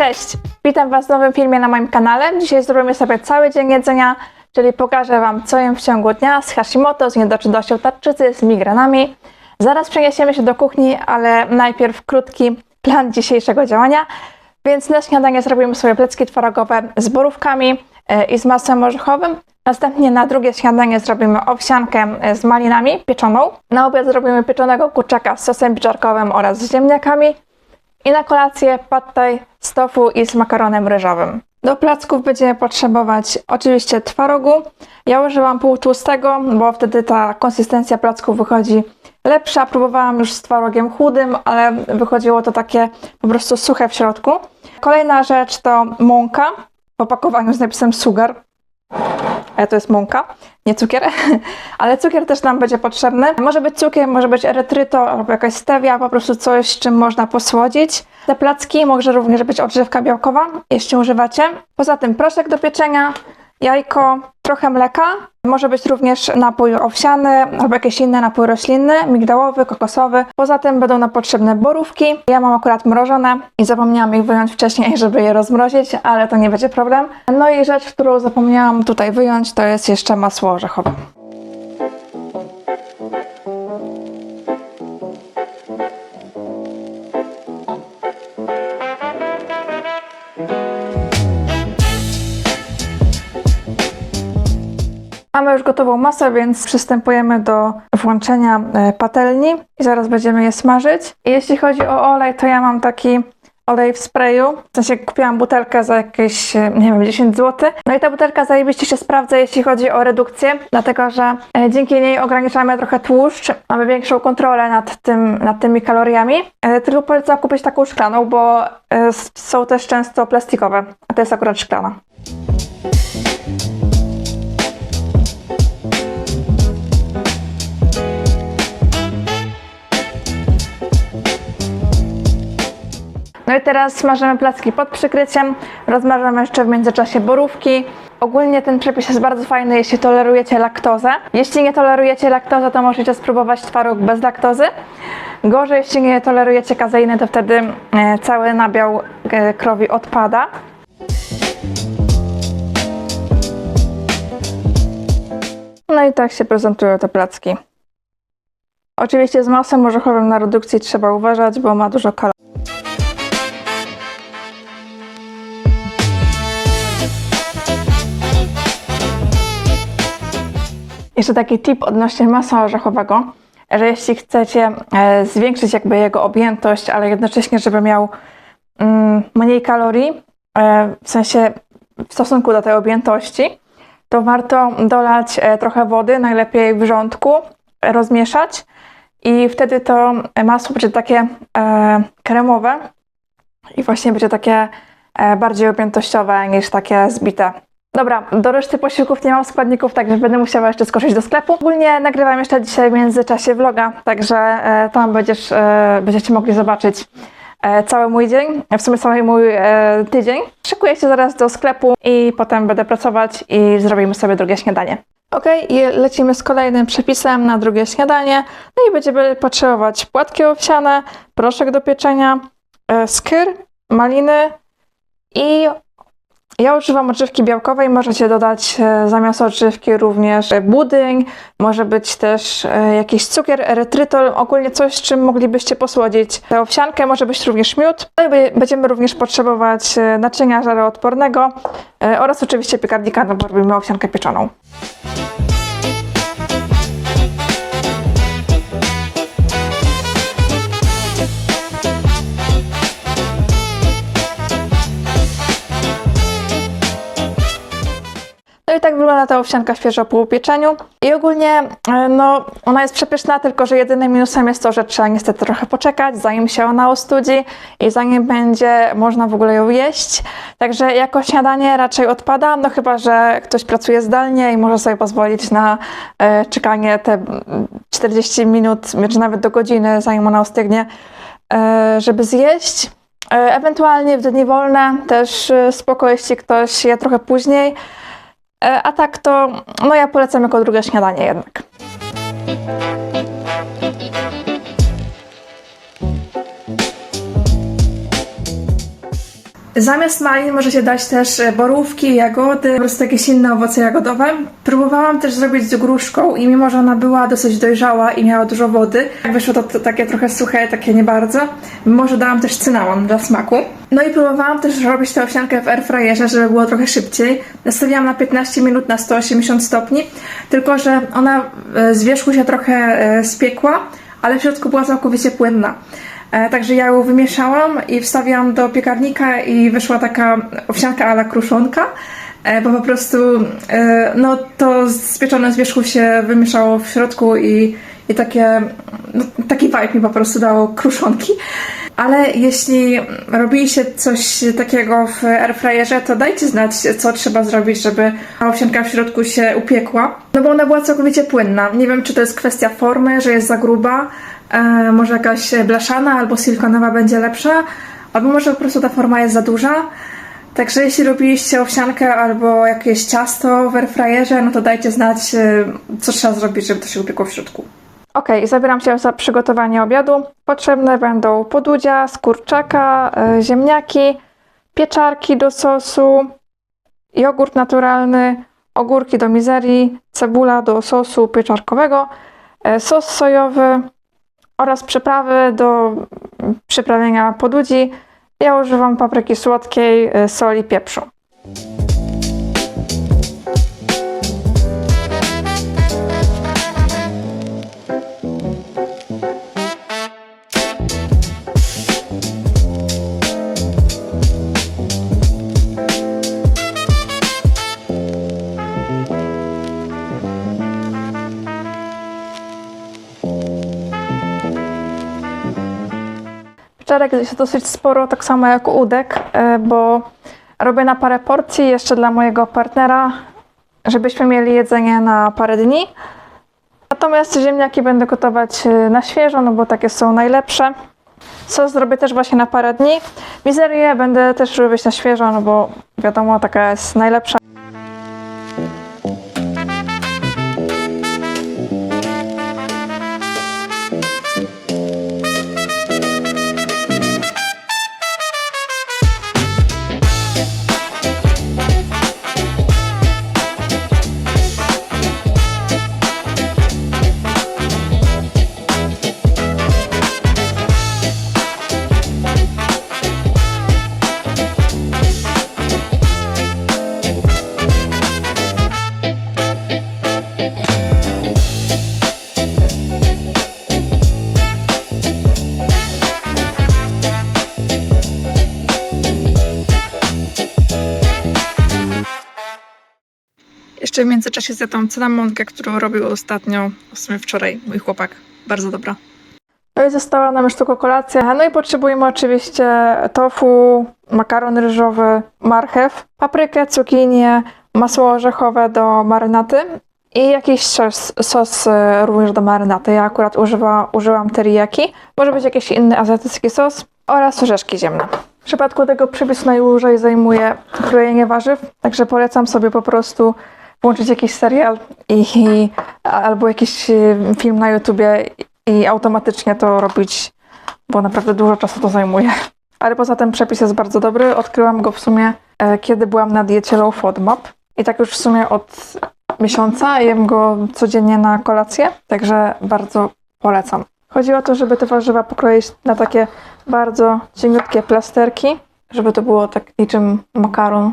cześć! Witam Was w nowym filmie na moim kanale. Dzisiaj zrobimy sobie cały dzień jedzenia, czyli pokażę Wam, co jem w ciągu dnia z Hashimoto, z niedoczynnością tarczycy, z migrenami. Zaraz przeniesiemy się do kuchni, ale najpierw krótki plan dzisiejszego działania. Więc na śniadanie zrobimy sobie plecki twarogowe z borówkami e, i z masłem orzechowym. Następnie na drugie śniadanie zrobimy owsiankę e, z malinami pieczoną. Na obiad zrobimy pieczonego kurczaka z sosem pieczarkowym oraz z ziemniakami. I na kolację pad thai z tofu i z makaronem ryżowym. Do placków będziemy potrzebować oczywiście twarogu. Ja używam półtłustego, bo wtedy ta konsystencja placków wychodzi lepsza. Próbowałam już z twarogiem chudym, ale wychodziło to takie po prostu suche w środku. Kolejna rzecz to mąka w opakowaniu z napisem sugar. E, to jest mąka, nie cukier, ale cukier też nam będzie potrzebny. Może być cukier, może być erytryto albo jakaś stevia, po prostu coś, czym można posłodzić. Te placki może również być odżywka białkowa, jeśli używacie. Poza tym proszek do pieczenia, jajko, trochę mleka. Może być również napój owsiany albo jakiś inny napój roślinny, migdałowy, kokosowy. Poza tym będą nam potrzebne borówki. Ja mam akurat mrożone i zapomniałam ich wyjąć wcześniej, żeby je rozmrozić, ale to nie będzie problem. No i rzecz, którą zapomniałam tutaj wyjąć, to jest jeszcze masło orzechowe. Mamy już gotową masę, więc przystępujemy do włączenia e, patelni i zaraz będziemy je smażyć. Jeśli chodzi o olej, to ja mam taki olej w sprayu. W sensie kupiłam butelkę za jakieś, e, nie wiem, 10 zł. No i ta butelka zajebiście się sprawdza, jeśli chodzi o redukcję, dlatego że e, dzięki niej ograniczamy trochę tłuszcz, mamy większą kontrolę nad, tym, nad tymi kaloriami. Tylko polecam kupić taką szklaną, bo są też często plastikowe, a to jest akurat szklana. No i teraz smażymy placki pod przykryciem, rozmażamy jeszcze w międzyczasie borówki. Ogólnie ten przepis jest bardzo fajny, jeśli tolerujecie laktozę. Jeśli nie tolerujecie laktozy, to możecie spróbować twaróg bez laktozy. Gorzej, jeśli nie tolerujecie kazeiny, to wtedy e, cały nabiał e, krowi odpada. No i tak się prezentują te placki. Oczywiście z masłem orzechowym na redukcji trzeba uważać, bo ma dużo kalorii. Jeszcze taki tip odnośnie masła orzechowego, że jeśli chcecie e, zwiększyć jakby jego objętość, ale jednocześnie, żeby miał mm, mniej kalorii, e, w sensie w stosunku do tej objętości, to warto dolać e, trochę wody, najlepiej w rządku, rozmieszać i wtedy to masło będzie takie kremowe i właśnie będzie takie bardziej objętościowe niż takie zbite. Dobra, do reszty posiłków nie mam składników, także będę musiała jeszcze skoczyć do sklepu. Ogólnie nagrywam jeszcze dzisiaj w międzyczasie vloga, także e, tam będziesz, e, będziecie mogli zobaczyć e, cały mój dzień, w sumie cały mój tydzień. Szykuję się zaraz do sklepu i potem będę pracować i zrobimy sobie drugie śniadanie. Ok, i lecimy z kolejnym przepisem na drugie śniadanie. No i będziemy potrzebować płatki owsiane, proszek do pieczenia, skyr, maliny i ja używam odżywki białkowej, możecie dodać e, zamiast odżywki również budyń, może być też e, jakiś cukier, erytrytol, ogólnie coś, czym moglibyście posłodzić tę owsiankę, może być również miód. No będziemy również potrzebować e, naczynia żaroodpornego oraz oczywiście piekarnika, no bo robimy owsiankę pieczoną. Wygląda ta owsianka świeżo po upieczeniu. I ogólnie, e, no, ona jest przepyszna, tylko że jedynym minusem jest to, że trzeba niestety trochę poczekać, zanim się ona ostudzi i zanim będzie można w ogóle ją jeść. Także jako śniadanie raczej odpada, no chyba, że ktoś pracuje zdalnie i może sobie pozwolić na e, czekanie te mm, 40 minut, czy nawet do godziny, zanim ona ostygnie, e, żeby zjeść. E, Ewentualnie w dni wolne też e, spoko, jeśli ktoś je trochę później. E, A tak to, no ja polecam jako drugie śniadanie jednak. Zamiast malin możecie dać też e, borówki, jagody, po prostu jakieś inne owoce jagodowe. Próbowałam też zrobić z gruszką i mimo, że ona była dosyć dojrzała i miała dużo wody, wyszło to, to takie trochę suche, takie nie bardzo. Może dałam też cynamon dla smaku. No i próbowałam też robić tę owsiankę w airfryerze, żeby było trochę szybciej. Nastawiłam na 15 minut na 180 stopni, tylko że ona e, z wierzchu się trochę e, spiekła, ale w środku była całkowicie płynna. E, Także ja ją wymieszałam i wstawiłam do piekarnika i wyszła taka owsianka ala kruszonka, e, bo po prostu e, no, to spieczone z wierzchu się wymieszało w środku i, i takie, no, taki vibe mi po prostu dało kruszonki. Ale jeśli robiliście coś takiego w airfryerze, to dajcie znać, co trzeba zrobić, żeby owsianka w środku się upiekła. No bo ona była całkowicie płynna. Nie wiem, czy to jest kwestia formy, że jest za gruba, e, może jakaś blaszana albo silikonowa będzie lepsza, albo może po prostu ta forma jest za duża. Także jeśli robiliście owsiankę albo jakieś ciasto w airfryerze, no to dajcie znać, e, co trzeba zrobić, żeby to się upiekło w środku. Ok, zabieram się za przygotowanie obiadu. Potrzebne będą podudzia z kurczaka, e, ziemniaki, pieczarki do sosu, jogurt naturalny, ogórki do mizerii, cebula do sosu pieczarkowego, e, sos sojowy oraz przyprawy do przyprawienia podudzi. Ja używam papryki słodkiej, e, soli, pieprzu. Pieczarek jest dosyć sporo, tak samo jak udek, e, bo robię na parę porcji jeszcze dla mojego partnera, żebyśmy mieli jedzenie na parę dni. Natomiast ziemniaki będę gotować e, na świeżo, no bo takie są najlepsze. Sos zrobię też właśnie na parę dni. Mizerię będę też robić na świeżo, no bo wiadomo, taka jest najlepsza. Jeszcze w międzyczasie zjadłam cynamonkę, którą robił ostatnio, w sumie wczoraj, mój chłopak. Bardzo dobra. No i została nam już tylko kolacja. No i potrzebujemy oczywiście tofu, makaron ryżowy, marchew, paprykę, cukinię, masło orzechowe do marynaty i jakiś sos, sos e, również do marynaty. Ja akurat używa, użyłam teriyaki. Może być jakiś inny azjatycki sos oraz orzeszki ziemne. W przypadku tego przepisu najdłużej zajmuje krojenie warzyw, także polecam sobie po prostu włączyć jakiś serial i, i, albo jakiś e, film na YouTubie i automatycznie to robić, bo naprawdę dużo czasu to zajmuje. Ale poza tym przepis jest bardzo dobry. Odkryłam go w sumie, e, kiedy byłam na diecie Low FODMAP. I tak już w sumie od miesiąca jem go codziennie na kolację, także bardzo polecam. Chodzi o to, żeby te warzywa pokroić na takie bardzo cieniutkie plasterki, żeby to było tak niczym makaron.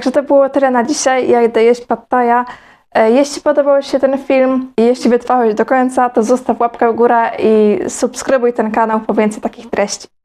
Także to było tyle na dzisiaj. Ja idę jeść pattaja. E, Jeśli podobał się ten film i jeśli wytrwałeś do końca, to zostaw łapkę w górę i subskrybuj ten kanał po więcej takich treści.